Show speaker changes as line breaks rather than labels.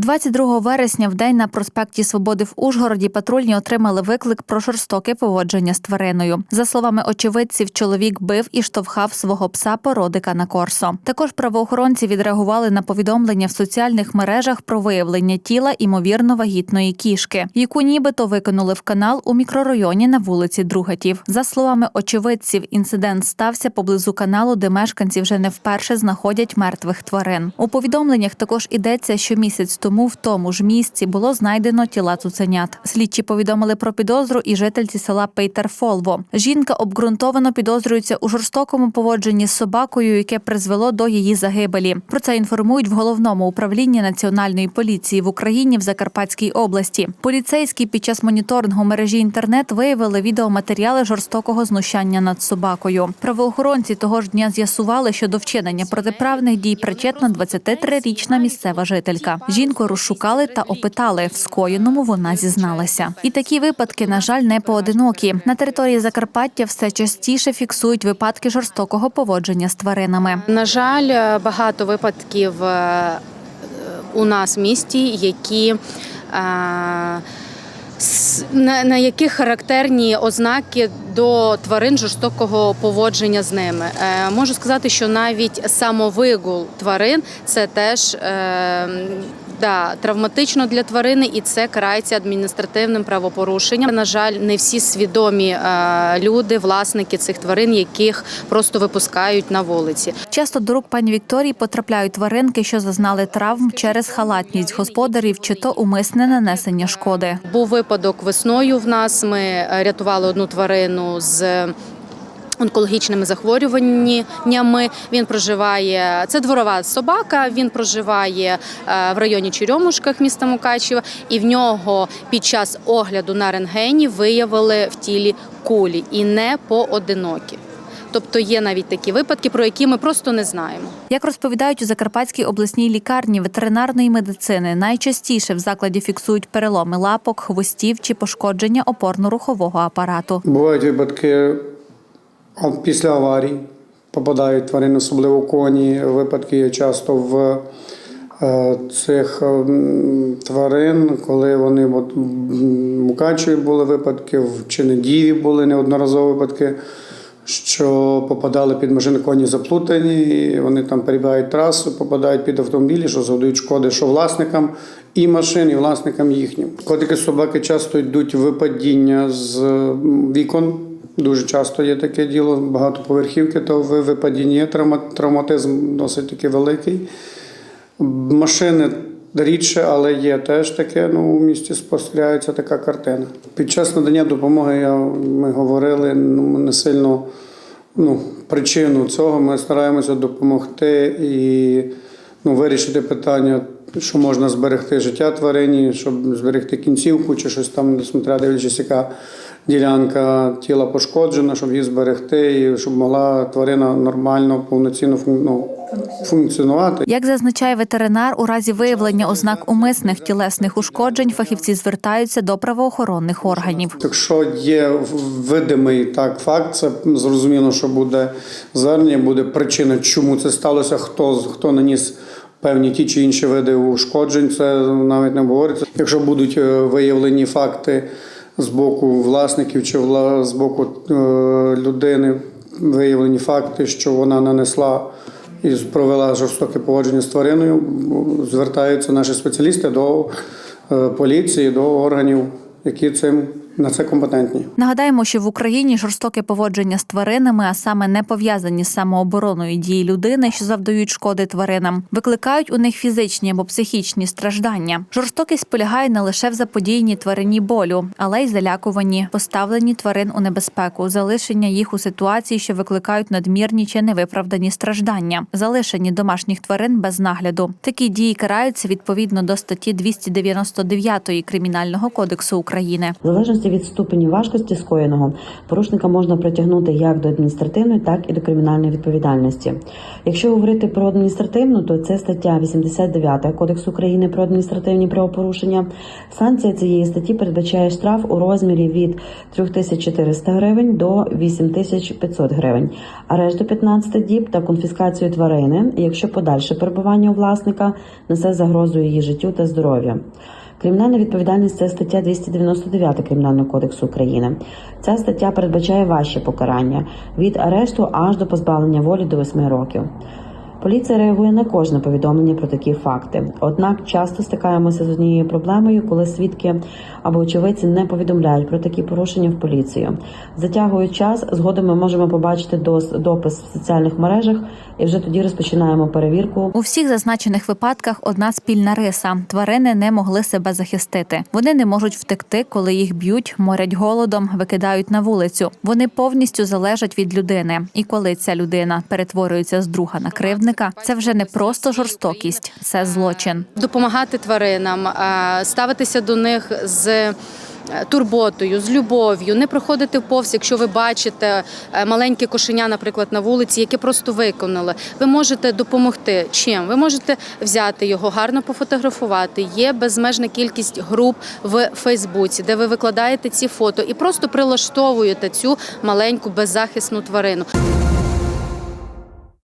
22 вересня в день на проспекті Свободи в Ужгороді патрульні отримали виклик про жорстоке поводження з твариною. За словами очевидців, чоловік бив і штовхав свого пса породика на корсо. Також правоохоронці відреагували на повідомлення в соціальних мережах про виявлення тіла імовірно вагітної кішки, яку нібито викинули в канал у мікрорайоні на вулиці Другатів. За словами очевидців, інцидент стався поблизу каналу, де мешканці вже не вперше знаходять мертвих тварин. У повідомленнях також йдеться, що місяць тому в тому ж місці було знайдено тіла цуценят. Слідчі повідомили про підозру і жительці села Пейтерфолво. Жінка обґрунтовано підозрюється у жорстокому поводженні з собакою, яке призвело до її загибелі. Про це інформують в головному управлінні національної поліції в Україні в Закарпатській області. Поліцейські під час моніторингу мережі інтернет виявили відеоматеріали жорстокого знущання над собакою. Правоохоронці того ж дня з'ясували, що до вчинення протиправних дій причетна 23-річна місцева жителька. Жінку розшукали та опитали. В скоєному вона зізналася. І такі випадки, на жаль, не поодинокі. На території Закарпаття все частіше фіксують випадки жорстокого поводження з тваринами.
На жаль, е, багато випадків е, у нас в місті, які е, на, на яких характерні ознаки до тварин жорстокого поводження з ними. Е, можу сказати, що навіть самовигул тварин це теж е, да, травматично для тварини, і це карається адміністративним правопорушенням. На жаль, не всі свідомі е, люди, власники цих тварин, яких просто випускають на вулиці.
Часто до рук пані Вікторії потрапляють тваринки, що зазнали травм через халатність господарів чи то умисне нанесення шкоди.
Був випадок весною в нас. Ми е, рятували одну тварину з. Онкологічними захворюваннями він проживає. Це дворова собака. Він проживає е, в районі Черемушках міста Мукачева, і в нього під час огляду на рентгені виявили в тілі кулі і не поодинокі. Тобто є навіть такі випадки, про які ми просто не знаємо.
Як розповідають у Закарпатській обласній лікарні ветеринарної медицини, найчастіше в закладі фіксують переломи лапок, хвостів чи пошкодження опорно-рухового апарату.
Бувають випадки після аварій, попадають тварини, особливо коні. Випадки є часто в е, цих ем, тварин, коли вони от, в Мукачеві були випадки, в Чинедіві були неодноразові випадки, що попадали під машини коні заплутані, і вони там перебігають трасу, попадають під автомобілі, що завдають шкоди, що власникам і машин, і власникам їхнім. Котики собаки часто йдуть в випадіння з вікон. Дуже часто є таке діло, багатоповерхівки, то в випадінні травматизм досить таки великий. Машини рідше, але є теж таке. Ну, у місті спостерігається така картина. Під час надання допомоги я, ми говорили ну, не сильно ну, причину цього. Ми стараємося допомогти і ну, вирішити питання, що можна зберегти життя тварині, щоб зберегти кінцівку чи щось там, смотря дивлячись, яка ділянка тіла пошкоджена, щоб її зберегти, і щоб могла тварина нормально, повноцінно ну, функціонувати.
Як зазначає ветеринар, у разі виявлення ознак умисних тілесних ушкоджень фахівці звертаються до правоохоронних органів.
Якщо є видимий так факт, це зрозуміло, що буде звернення, буде причина, чому це сталося, хто хто наніс певні ті чи інші види ушкоджень. Це навіть не говориться. Якщо будуть е, виявлені факти з боку власників чи з боку е, людини, виявлені факти, що вона нанесла і провела жорстоке поводження з твариною, звертаються наші спеціалісти до е, поліції, до органів, які цим на це компетентні.
Нагадаємо, що в Україні жорстоке поводження з тваринами, а саме не пов'язані з самообороною дії людини, що завдають шкоди тваринам, викликають у них фізичні або психічні страждання. Жорстокість полягає не лише в заподіянні тварині болю, але й залякуванні, поставленні тварин у небезпеку, залишення їх у ситуації, що викликають надмірні чи невиправдані страждання, залишені домашніх тварин без нагляду. Такі дії караються відповідно до статті 299 Кримінального кодексу України.
В залежності залежності від ступені важкості скоєного, порушника можна притягнути як до адміністративної, так і до кримінальної відповідальності. Якщо говорити про адміністративну, то це стаття 89 Кодексу України про адміністративні правопорушення. Санкція цієї статті передбачає штраф у розмірі від 3400 гривень до 8500 гривень, арешт до 15 діб та конфіскацію тварини, якщо подальше перебування у власника несе загрозу її життю та здоров'ю. Кримінальна відповідальність це стаття 299 Кримінального кодексу України. Ця стаття передбачає важче покарання від арешту аж до позбавлення волі до 8 років. Поліція реагує на кожне повідомлення про такі факти. Однак часто стикаємося з однією проблемою, коли свідки або очевидці не повідомляють про такі порушення в поліцію. Затягують час, згодом ми можемо побачити допис в соціальних мережах, і вже тоді розпочинаємо перевірку
У всіх зазначених випадках одна спільна риса: тварини не могли себе захистити. Вони не можуть втекти, коли їх б'ють, морять голодом, викидають на вулицю. Вони повністю залежать від людини. І коли ця людина перетворюється з друга на кривдника, це вже не просто жорстокість, це злочин.
допомагати тваринам, ставитися до них з. е, Турботою, з любов'ю, не проходити повз, якщо ви бачите е, маленьке кошеня, наприклад, на вулиці, яке просто виконали. Ви можете допомогти. Чим? Ви можете взяти його, гарно пофотографувати. Є безмежна кількість груп в Фейсбуці, де ви викладаєте ці фото і просто прилаштовуєте цю маленьку беззахисну тварину.